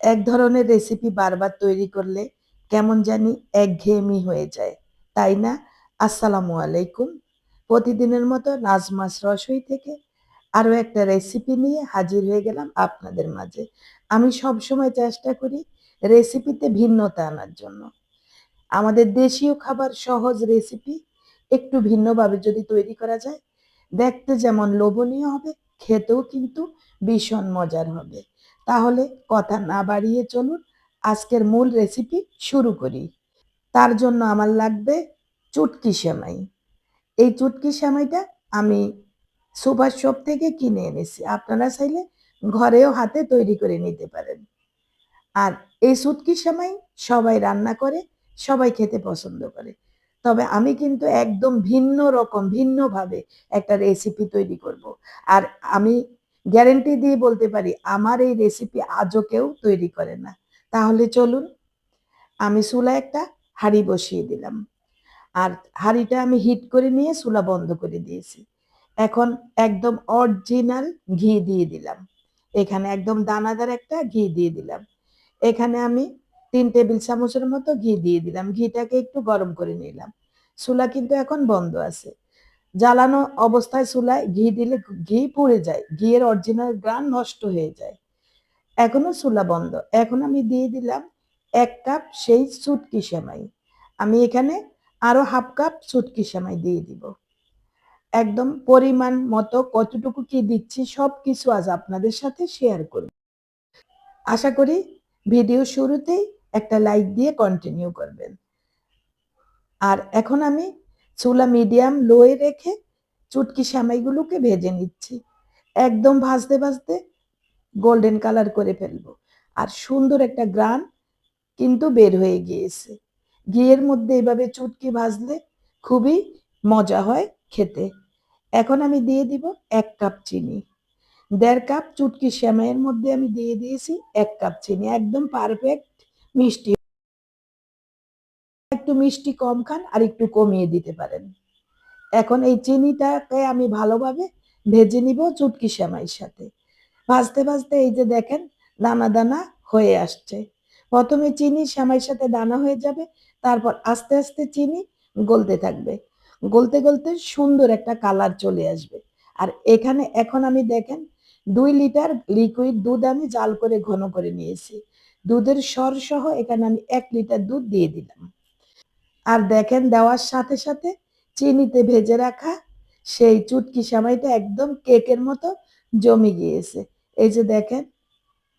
এক ধরনের রেসিপি বারবার তৈরি করলে কেমন জানি একঘেয়েমি হয়ে যায়, তাই না? আসসালামু আলাইকুম। প্রতিদিনের মতো নাজমাস রসই থেকে আরও একটা রেসিপি নিয়ে হাজির হয়ে গেলাম আপনাদের মাঝে। আমি সব সময় চেষ্টা করি রেসিপিতে ভিন্নতা আনার জন্য। আমাদের দেশীয় খাবার সহজ রেসিপি একটু ভিন্নভাবে যদি তৈরি করা যায়, দেখতে যেমন লোভনীয় হবে, খেতেও কিন্তু ভীষণ মজার হবে। তাহলে কথা না বাড়িয়ে চলুন, আজকের মূল রেসিপি শুরু করি। তার জন্য আমার লাগবে চুটকি সেমাই। এই চুটকি সেমাইটা আমি সুপার শপ থেকে কিনে এনেছি। আপনারা চাইলে ঘরেও হাতে তৈরি করে নিতে পারেন। আর এই চুটকি সেমাই সবাই রান্না করে, সবাই খেতে পছন্দ করে। তবে আমি কিন্তু একদম ভিন্ন রকম, ভিন্নভাবে একটা রেসিপি তৈরি করব। আর আমি গ্যারেন্টি দিয়ে বলতে পারি, আমার এই রেসিপি আজও কেউ তৈরি করে না। তাহলে চলুন, আমি চুলা একটা হাঁড়ি বসিয়ে দিলাম। আর হাঁড়িটা আমি হিট করে নিয়ে চুলা বন্ধ করে দিয়েছি। এখন একদম অরিজিনাল ঘি দিয়ে দিলাম। এখানে একদম দানাদার একটা ঘি দিয়ে দিলাম। এখানে আমি তিন টেবিল চামচের মতো ঘি দিয়ে দিলাম। ঘিটাকে একটু গরম করে নিলাম। চুলা কিন্তু এখন বন্ধ আছে। জ্বালানো অবস্থায় চুলায় ঘি দিলে ঘি পুড়ে যায়, ঘিয়ের অরিজিনাল গ্রান নষ্ট হয়ে যায়। এখনও চুলা বন্ধ। এখন আমি দিয়ে দিলাম এক কাপ সেই চুটকি সেমাই। আমি এখানে আরও হাফ কাপ চুটকি সেমাই দিয়ে দিব। একদম পরিমাণ মতো কতটুকু কি দিচ্ছি সব কিছু আজ আপনাদের সাথে শেয়ার করব। আশা করি ভিডিও শুরুতেই একটা লাইক দিয়ে কন্টিনিউ করবেন। আর এখন আমি চুলা মিডিয়াম লোয়ে রেখে চুটকি সামাইগুলোকে ভেজে নিচ্ছি। একদম ভাজতে ভাজতে গোল্ডেন কালার করে ফেলব। আর সুন্দর একটা গ্রান কিন্তু বের হয়ে গিয়েছে। ঘিয়ের মধ্যে এভাবে চুটকি ভাজলে খুবই মজা হয় খেতে। এখন আমি দিয়ে দিব এক কাপ চিনি। দেড় কাপ চুটকি শ্যামাইয়ের মধ্যে আমি দিয়ে দিয়েছি এক কাপ চিনি। একদম পারফেক্ট মিষ্টি একটু মিষ্টি কম খান আর একটু কমিয়ে দিতে পারেন। এখন এই চিনিটাকে আমি ভালোভাবে ভেজে নিব চুটকি শ্যামাইয়ের সাথে। ভাজতে ভাজতে এই যে দেখেন দানা দানা হয়ে আসছে। প্রথমে চিনি শ্যামাইয়ের সাথে দানা হয়ে যাবে, তারপর আস্তে আস্তে চিনি গলতে থাকবে। গলতে গলতে সুন্দর একটা কালার চলে আসবে। আর এখানে এখন আমি দেখেন দুই লিটার লিকুইড দুধ আমি জাল করে ঘন করে নিয়েছি। দুধের সর সহ এখানে আমি এক লিটার দুধ দিয়ে দিলাম। আর দেখেন দেওয়ার সাথে সাথে চিনিতে ভেজে রাখা সেই চুটকি সামাইটা একদম কেকের মতো জমে গিয়েছে। এই যে দেখেন,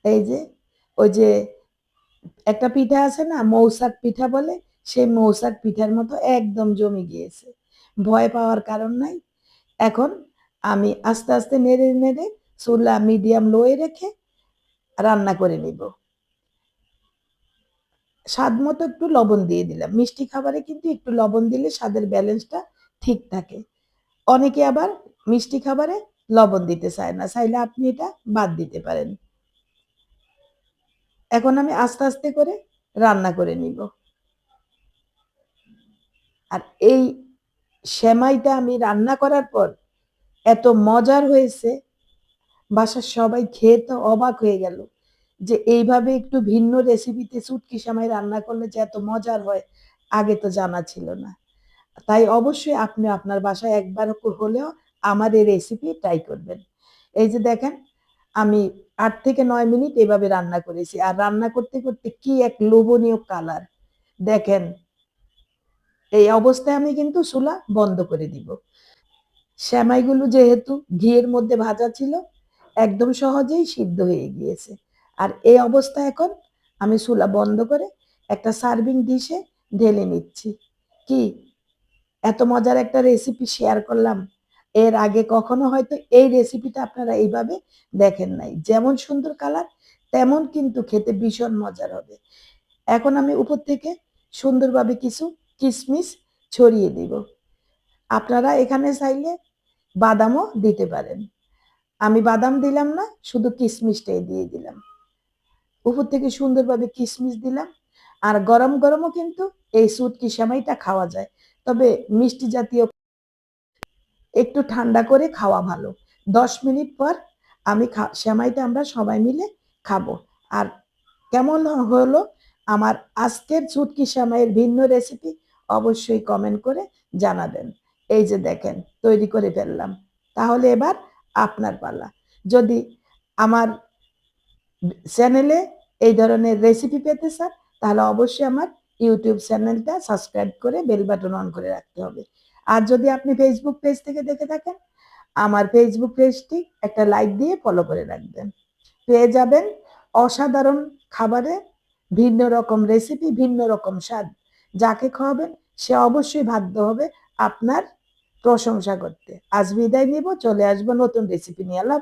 এই যে, ওই যে একটা পিঠা আছে না মৌসাক পিঠা বলে, সেই মৌসাক পিঠার মতো একদম জমে গিয়েছে। ভয় পাওয়ার কারণ নাই। এখন আমি আস্তে আস্তে নেড়ে নেড়ে চুলা মিডিয়াম লোয়ে রেখে রান্না করে নিব। স্বাদ মতো একটু লবণ দিয়ে দিলাম। মিষ্টি খাবারে কিন্তু একটু লবণ দিলে স্বাদের ব্যালেন্সটা ঠিক থাকে। অনেকে আবার মিষ্টি খাবারে লবণ দিতে চায় না, চাইলে আপনি এটা বাদ দিতে পারেন। এখন আমি আস্তে আস্তে করে রান্না করে নিব। আর এই সেমাইটা আমি রান্না করার পর এত মজার হয়েছে, বাসার সবাই খেয়ে তো অবাক হয়ে গেল। যে এইভাবে একটু ভিন্ন রেসিপিতে চুটকি সেমাই রান্না করলে যে এত মজার হয়, আগে তো জানা ছিল না। তাই অবশ্যই আপনি আপনার বাসায় একবার হলেও আমার এই রেসিপি ট্রাই করবেন। এই যে দেখেন, আমি আট থেকে নয় মিনিট এভাবে রান্না করেছি। আর রান্না করতে করতে কি এক লোভনীয় কালার দেখেন, এই অবস্থায় আমি কিন্তু চুলা বন্ধ করে দিব। শ্যামাইগুলো যেহেতু ঘিয়ের মধ্যে ভাজা ছিল, একদম সহজেই সিদ্ধ হয়ে গিয়েছে। আর এই অবস্থা এখন আমি চুলা বন্ধ করে একটা সার্ভিং ডিশে ঢেলে নিচ্ছি। কি? এত মজার একটা রেসিপি শেয়ার করলাম। এর আগে কখনো হয়তো এই রেসিপিটা আপনারা এইভাবে দেখেন নাই। যেমন সুন্দর কালার তেমন কিন্তু খেতে ভীষণ মজার হবে। এখন আমি উপর থেকে সুন্দরভাবে কিছু কিশমিশ ছড়িয়ে দিব। আপনারা এখানে চাইলে বাদামও দিতে পারেন। আমি বাদাম দিলাম না, শুধু কিশমিশটাই দিয়ে দিলাম। উপর থেকে সুন্দরভাবে কিশমিশ দিলাম। আর গরম গরমও কিন্তু এই সুটকি সেমাইটা খাওয়া যায়। তবে মিষ্টি জাতীয় একটু ঠান্ডা করে খাওয়া ভালো। দশ মিনিট পর আমি সেমাইটা আমরা সবাই মিলে খাব। আর কেমন হলো আমার আজকের চুটকি সামাইয়ের ভিন্ন রেসিপি অবশ্যই কমেন্ট করে জানাবেন। এই যে দেখেন, তৈরি করে ফেললাম। তাহলে এবার আপনার পালা যদি আমার চ্যানেলে এই ধরনের রেসিপি পেতে চান, তাহলে অবশ্যই আমার ইউটিউব চ্যানেলটা সাবস্ক্রাইব করে বেল বাটন অন করে রাখতে হবে। আর যদি আপনি ফেসবুক পেজ থেকে দেখে থাকেন, আমার ফেসবুক পেজটি একটা লাইক দিয়ে ফলো করে রাখবেন। পেয়ে যাবেন অসাধারণ খাবারে ভিন্ন রকম রেসিপি ভিন্ন রকম স্বাদ। যাকে খাওয়াবেন, সে অবশ্যই বাধ্য হবে আপনার প্রশংসা করতে। আজ বিদায় নিব, চলে আসব নতুন রেসিপি নিয়ে। আল্লাহ